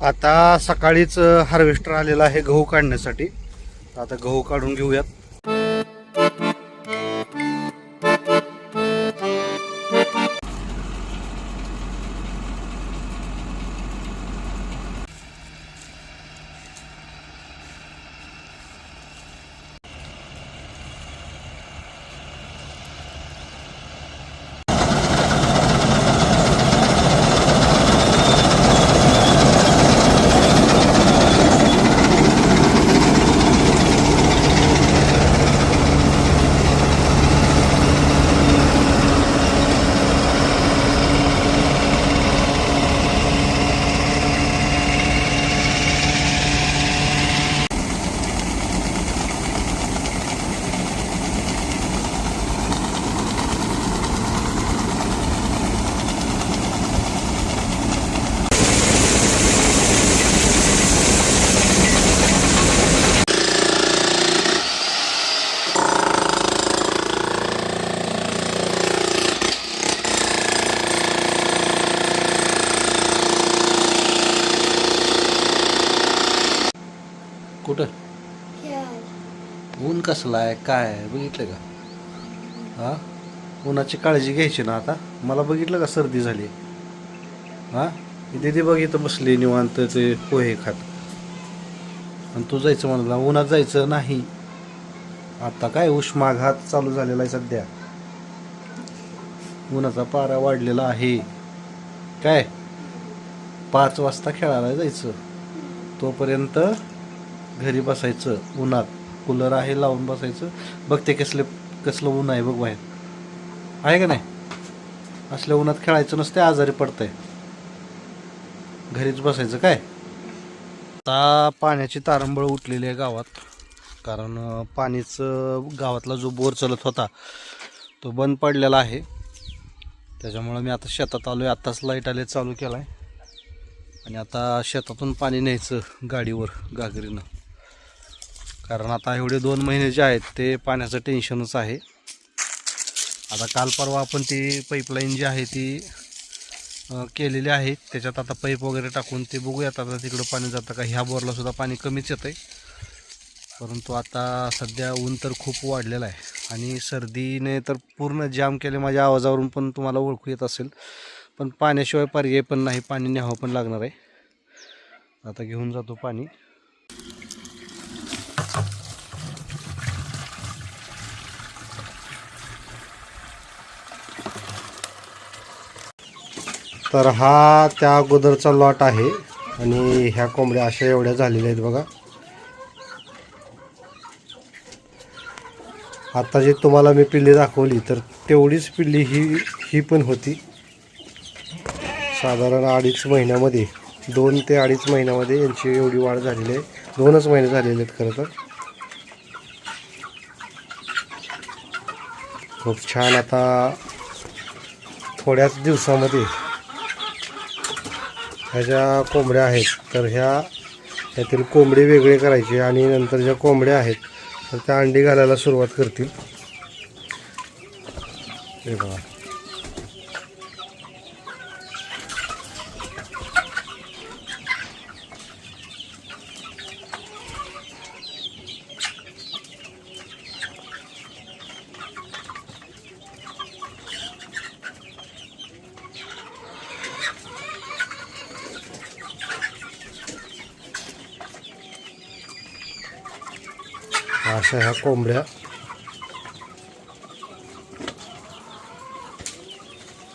आता सकाळीच हार्वेस्टर आलेला आहे गहू काढण्यासाठी. आता गहू काढून घेऊयात. ऊन कसलं आहे? काय आहे? बघितलं का? हा? उन्हाची काळजी घ्यायची ना आता. मला बघितलं का सर्दी झाली? हा? दिदी बघ इथं बसली निवांत ते पोहे खात. आणि तू जायचं म्हणला उन्हात जायचं नाही. आता काय उष्माघात चालू झालेला आहे सध्या. उन्हाचा पारा वाढलेला आहे. काय? पाच वाजता खेळायला जायचं. तोपर्यंत घरी बसायचं उन्हात कूलर आहे लावून बसायचं. बघ ते कसले कसलं ऊन आहे बघ बाहेर. आहे का नाही? असल्या उन्हात खेळायचं नसते आजारी पडतंय. घरीच बसायचं काय? आता पाण्याची तारंबळ उठलेली आहे गावात. कारण पाणीच गावातला जो बोर चालत होता तो बंद पडलेला आहे. त्याच्यामुळं मी आता शेतात आलो आहे आत्ताच लाइट आले चालू केला आहे आणि आता शेतातून पाणी न्यायचं गाडीवर गागरीनं कारण आता एवढे दोन महिने जे आहेत ते पाण्याचं टेन्शनच आहे. आता काल परवा आपण ती पाईपलाईन जी आहे ती केलेली आहे. त्याच्यात आता पाईप वगैरे टाकून ते बघूयात आता तिकडं पाणी जातं का. ह्या बोरलासुद्धा पाणी कमीच येतं आहे परंतु आता सध्या ऊन तर खूप वाढलेलं आहे. आणि सर्दीने तर पूर्ण जाम केले माझ्या आवाजावरून पण तुम्हाला ओळखू येत असेल. पण पाण्याशिवाय पर्याय पण नाही पाणी न्यावं पण लागणार आहे. आता घेऊन जातो पाणी. तर हा त्या अगोदरचा लॉट आहे आणि ह्या कोंबड्या अशा एवढ्या झालेल्या आहेत बघा. आता जे तुम्हाला मी पिल्ली दाखवली तर तेवढीच पिल्ली ही ही पण होती. साधारण अडीच महिन्यामध्ये दोन ते अडीच महिन्यामध्ये यांची एवढी वाढ झालेली आहे. दोनच महिने झालेले आहेत खरं तर. खूप छान आता थोड्याच दिवसामध्ये ह्या ज्या कोंबड्या आहेत. तर ह्या ह्यातील कोंबडे वेगळे करायचे आणि नंतर ज्या कोंबड्या आहेत तर त्या अंडी घालायला सुरुवात करतील. हे बघा. अशा ह्या कोंबड्या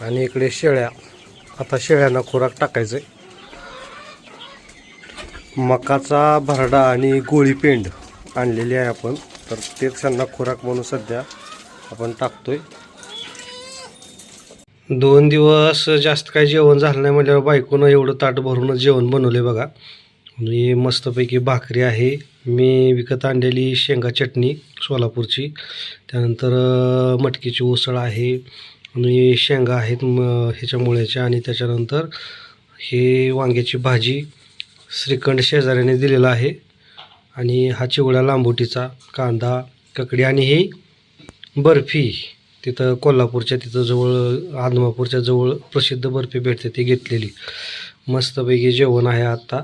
आणि इकडे शेळ्या. आता शेळ्यांना खुराक टाकायचं आहे मकाचा भरडा आणि गोळीपेंड आणलेली आहे आपण. तर तेच त्यांना खुराक म्हणून सध्या आपण टाकतोय. दोन दिवस जास्त काही जेवण झालं नाही म्हटल्यावर बायकोनं एवढं ताट भरूनच जेवण बनवले बघा. आणि मस्तपैकी भाकरी आहे. मी विकत आणलेली शेंगा चटणी सोलापूरची. त्यानंतर मटकीची उसळ आहे. आणि शेंगा आहेत म ह्याच्या मुळ्याच्या आणि त्याच्यानंतर हे वांग्याची भाजी श्रीखंड शेजाऱ्याने दिलेला आहे. आणि हा चिवडा लांबोटीचा कांदा ककडी आणि ही बर्फी. तिथं कोल्हापूरच्या तिथं जवळ आदमापूरच्या जवळ प्रसिद्ध बर्फी भेटते ती घेतलेली. मस्तपैकी जेवण आहे आत्ता.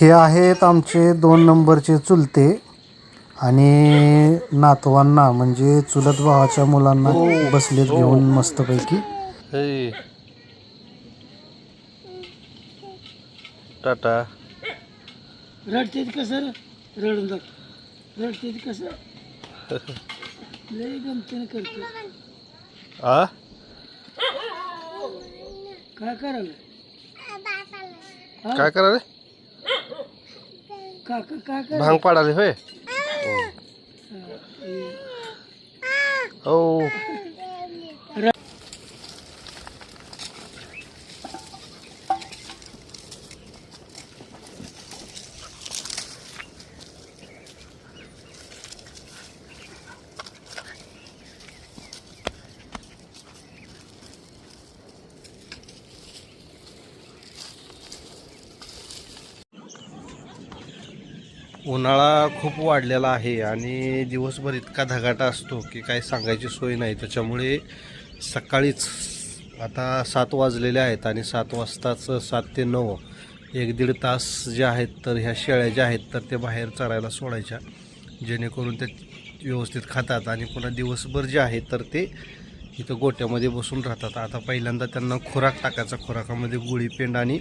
हे आहेत आमचे दोन नंबरचे चुलते आणि नातवांना म्हणजे चुलत भावाच्या मुलांना बसलेत घेऊन मस्तपैकी. टाटा. रडते कसं रडून जात रडते कसं लय गमतीने करतो आ? काय करायला काय कराले काका काय कर भांग पाडाले होय? हो. उन्हाळा खूप वाढलेला आहे आणि दिवसभर इतका धगाटा असतो की काय सांगायची सोय नाही. त्याच्यामुळे सकाळीच आता सात वाजलेले आहेत आणि सात वाजताच सात ते नऊ एक दीड तास जे आहेत तर ह्या शेळ्या ज्या आहेत तर ते बाहेर चरायला सोडायच्या जेणेकरून ते व्यवस्थित खातात आणि पुन्हा दिवसभर जे आहे तर ते इथं गोट्यामध्ये बसून राहतात. आता पहिल्यांदा त्यांना खुराक टाकायचा. खुराकामध्ये गुळीपेंड आणि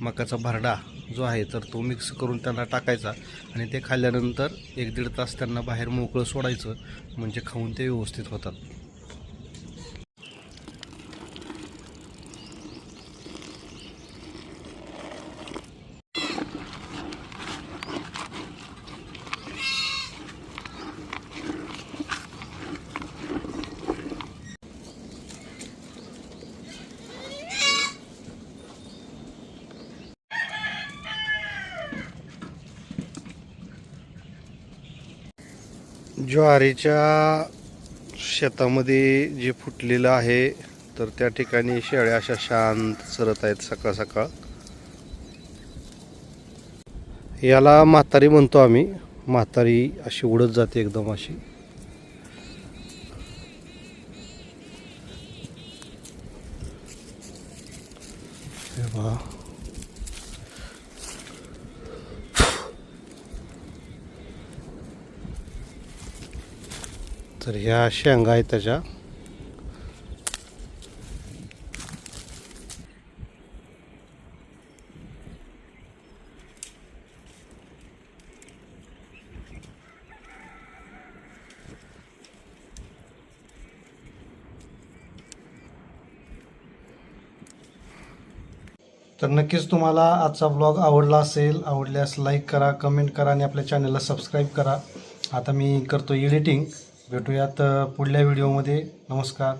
मकाचा भरडा जो आहे तर तो मिक्स करून त्यांना टाकायचा आणि ते खाल्ल्यानंतर एक दीड तास त्यांना बाहेर मोकळं सोडायचं म्हणजे खाऊन ते व्यवस्थित होतात. ज्वारीच्या शेतामध्ये जे फुटलेलं आहे तर त्या ठिकाणी शेळ्या अशा शांत चरत आहेत सकाळ सकाळ. याला म्हातारी म्हणतो आम्ही. म्हातारी अशी उडत जाते एकदम अशी हे पहा. तर ह्या शेंगा आहेत त्याच्या. तर नक्कीच तुम्हाला आजचा ब्लॉग आवडला असेल आवडल्यास लाईक करा कमेंट करा आणि आपल्या चॅनलला सबस्क्राईब करा. आता मी करतो एडिटिंग भेटूयात पुढल्या व्हिडिओमध्ये. नमस्कार.